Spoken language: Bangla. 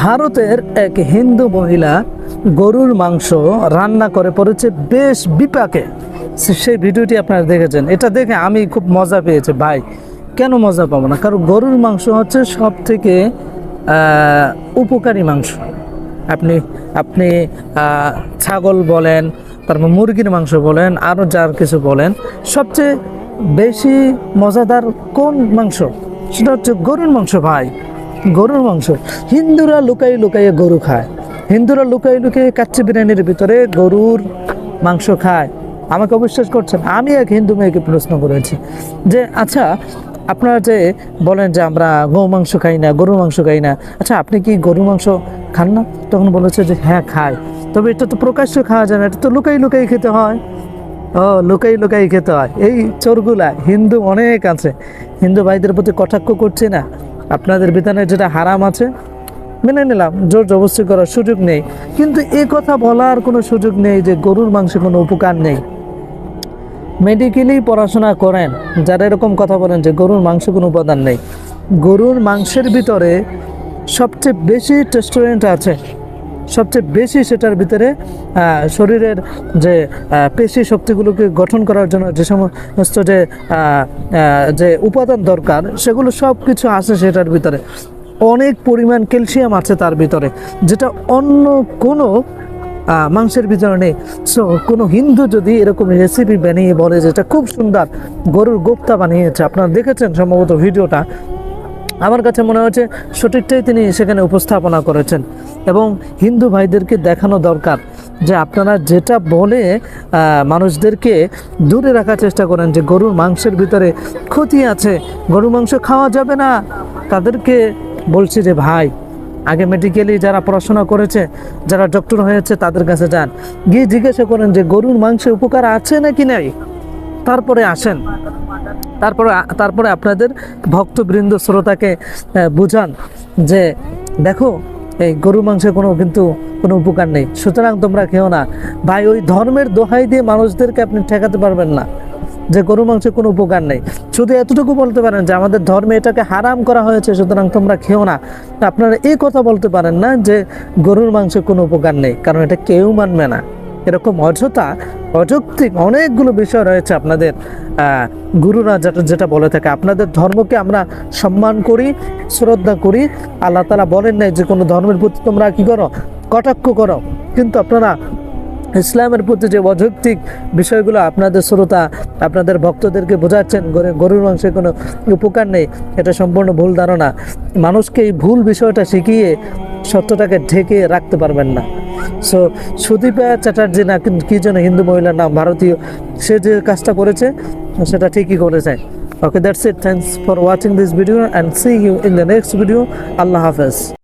ভারতের এক হিন্দু মহিলা গরুর মাংস রান্না করে পড়েছে বেশ বিপাকে। সেই ভিডিওটি আপনারা দেখেছেন। এটা দেখে আমি খুব মজা পেয়েছি। ভাই, কেন মজা পাবো না? কারণ গরুর মাংস হচ্ছে সব থেকে উপকারী মাংস। আপনি আপনি ছাগল বলেন, তারপর মুরগির মাংস বলেন আরও যার কিছু বলেন, সবচেয়ে বেশি মজাদার কোন মাংস? সেটা হচ্ছে গরুর মাংস, ভাই। গরুর মাংস। হিন্দুরা লুকাই লুকাইয়ে গরু খায়। হিন্দুরা লুকাই লুকিয়ে কাচ্চি বিরিয়ানির ভিতরে গরুর মাংস খায়। আমাকে অবিশ্বাস করছেন আমি এক হিন্দু মেয়েকে প্রশ্ন করেছি যে আচ্ছা আপনারা যে বলেন যে আমরা গৌ মাংস খাই না, গরুর মাংস খাই না আচ্ছা আপনি কি গরুর মাংস খান না? তখন বলেছে যে হ্যাঁ খাই। তবে এটা তো প্রকাশ্য খাওয়া যায় না, এটা তো লুকাই লুকাই খেতে হয়। ও, লুকাই লুকাই খেতে হয়। এই চোরগুলা, হিন্দু অনেক আছে। হিন্দু ভাইদের প্রতি কটাক্ষ করছে না। আপনাদের বিধানে যেটা হারাম আছে, মেনে নিলাম, জোর জবস্তি করার সুযোগ নেই। কিন্তু এ কথা বলার কোনো সুযোগ নেই যে গরুর মাংসে কোনো উপকার নেই। মেডিকেলি পড়াশোনা করেন, যারা এরকম কথা বলেন যে গরুর মাংস কোনো উপাদান নেই। গরুর মাংসের ভিতরে সবচেয়ে বেশি টেস্টুরেন্ট আছে। সবচেয়ে বেশি সেটার ভিতরে শরীরের যে পেশি শক্তিগুলোকে গঠন করার জন্য যে সমস্ত যে যে উপাদান দরকার, সেগুলো সব কিছু আছে সেটার ভিতরে। অনেক পরিমাণ ক্যালসিয়াম আছে তার ভিতরে, যেটা অন্য কোনো মাংসের ভিতরে নেই। সো কোনো হিন্দু যদি এরকম রেসিপি বানিয়ে বলে যেটা খুব সুন্দর, গরুর গোপ্তা বানিয়েছে, আপনারা দেখেছেন সম্ভবত ভিডিওটা আমার কাছে মনে হচ্ছে সঠিকটাই তিনি সেখানে উপস্থাপনা করেছেন। এবং হিন্দু ভাইদেরকে দেখানো দরকার যে আপনারা যেটা বলে মানুষদেরকে দূরে রাখার চেষ্টা করেন যে গরুর মাংসের ভিতরে ক্ষতি আছে, গরুর মাংস খাওয়া যাবে না। তাদেরকে বলছি যে, ভাই, আগে মেডিকেলি যারা পড়াশোনা করেছে, যারা ডক্টর হয়েছে, তাদের কাছে যান। গিয়ে জিজ্ঞাসা করেন যে, গরুর মাংসে উপকার আছে নাকি নাই? তারপরে আসেন। তারপরে তারপরে আপনাদের ভক্তবৃন্দ শ্রোতাকে বুঝান যে দেখো, এই গরু মাংসের কোনো কিন্তু কোনো উপকার নেই। সুতরাং তোমরা খেও না। ভাই, ওই ধর্মের দোহাই দিয়ে মানুষদেরকে আপনি ঠেকাতে পারবেন না যে গরু মাংসের কোনো উপকার নেই। শুধু এতটুকু বলতে পারেন যে আমাদের ধর্মে এটাকে হারাম করা হয়েছে, সুতরাং তোমরা খেও না। আপনারা এই কথা বলতে পারেন না যে গরুর মাংসের কোনো উপকার নেই, কারণ এটা কেউ মানবে না। এরকম অযথা অযৌক্তিক অনেকগুলো বিষয় রয়েছে আপনাদের গুরুরা যেটা যেটা বলে থাকে। আপনাদের ধর্মকে আমরা সম্মান করি, শ্রদ্ধা করি। আল্লাহ তালা বলেন নাই যে, কোনো ধর্মের প্রতি তোমরা কি করো? কটাক্ষ করো। কিন্তু আপনারা ইসলামের প্রতি যে অযৌক্তিক বিষয়গুলো আপনাদের শ্রোতা, আপনাদের ভক্তদেরকে বোঝাচ্ছেন, গরু- গরুর মাংসের কোনো উপকার নেই, এটা সম্পূর্ণ ভুল ধারণা। মানুষকে এই ভুল বিষয়টা শিখিয়ে সত্যটাকে ঢেকে রাখতে পারবেন না। সো সুদীপা চ্যাটার্জি না কি- যেন হিন্দু মহিলার নাম, ভারতীয়, সে যে কাজটা করেছে, সেটা ঠিকই করেছে। Okay that's it thanks for watching this video and see you in the next video আল্লাহ হাফেজ।